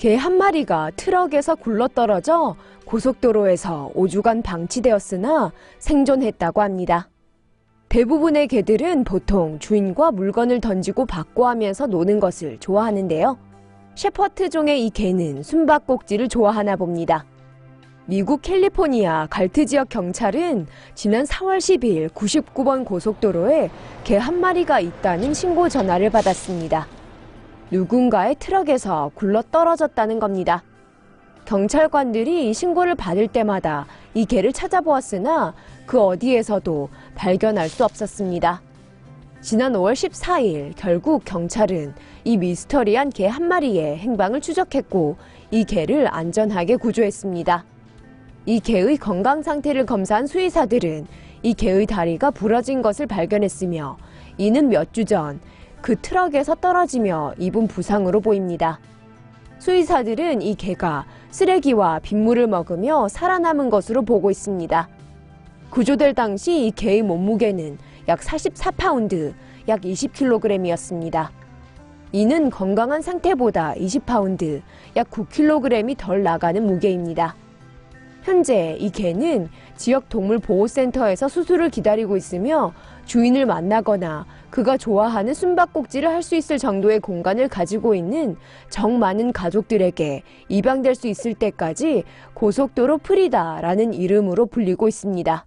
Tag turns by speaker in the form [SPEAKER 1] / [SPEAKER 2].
[SPEAKER 1] 개 한 마리가 트럭에서 굴러떨어져 고속도로에서 5주간 방치되었으나 생존했다고 합니다. 대부분의 개들은 보통 주인과 물건을 던지고 받고 하면서 노는 것을 좋아하는데요. 셰퍼트 종의 이 개는 숨바꼭질을 좋아하나 봅니다. 미국 캘리포니아 갈트 지역 경찰은 지난 4월 10일 99번 고속도로에 개 한 마리가 있다는 신고 전화를 받았습니다. 누군가의 트럭에서 굴러 떨어졌다는 겁니다. 경찰관들이 이 신고를 받을 때마다 이 개를 찾아보았으나 그 어디에서도 발견할 수 없었습니다. 지난 5월 14일 결국 경찰은 이 미스터리한 개 한 마리의 행방을 추적했고 이 개를 안전하게 구조했습니다. 이 개의 건강 상태를 검사한 수의사들은 이 개의 다리가 부러진 것을 발견했으며 이는 몇 주 전 그 트럭에서 떨어지며 입은 부상으로 보입니다. 수의사들은 이 개가 쓰레기와 빗물을 먹으며 살아남은 것으로 보고 있습니다. 구조될 당시 이 개의 몸무게는 약 44파운드, 약 20kg이었습니다. 이는 건강한 상태보다 20파운드, 약 9kg이 덜 나가는 무게입니다. 현재 이 개는 지역 동물 보호센터에서 수술을 기다리고 있으며 주인을 만나거나 그가 좋아하는 숨바꼭질을 할 수 있을 정도의 공간을 가지고 있는 정 많은 가족들에게 입양될 수 있을 때까지 고속도로 프리다라는 이름으로 불리고 있습니다.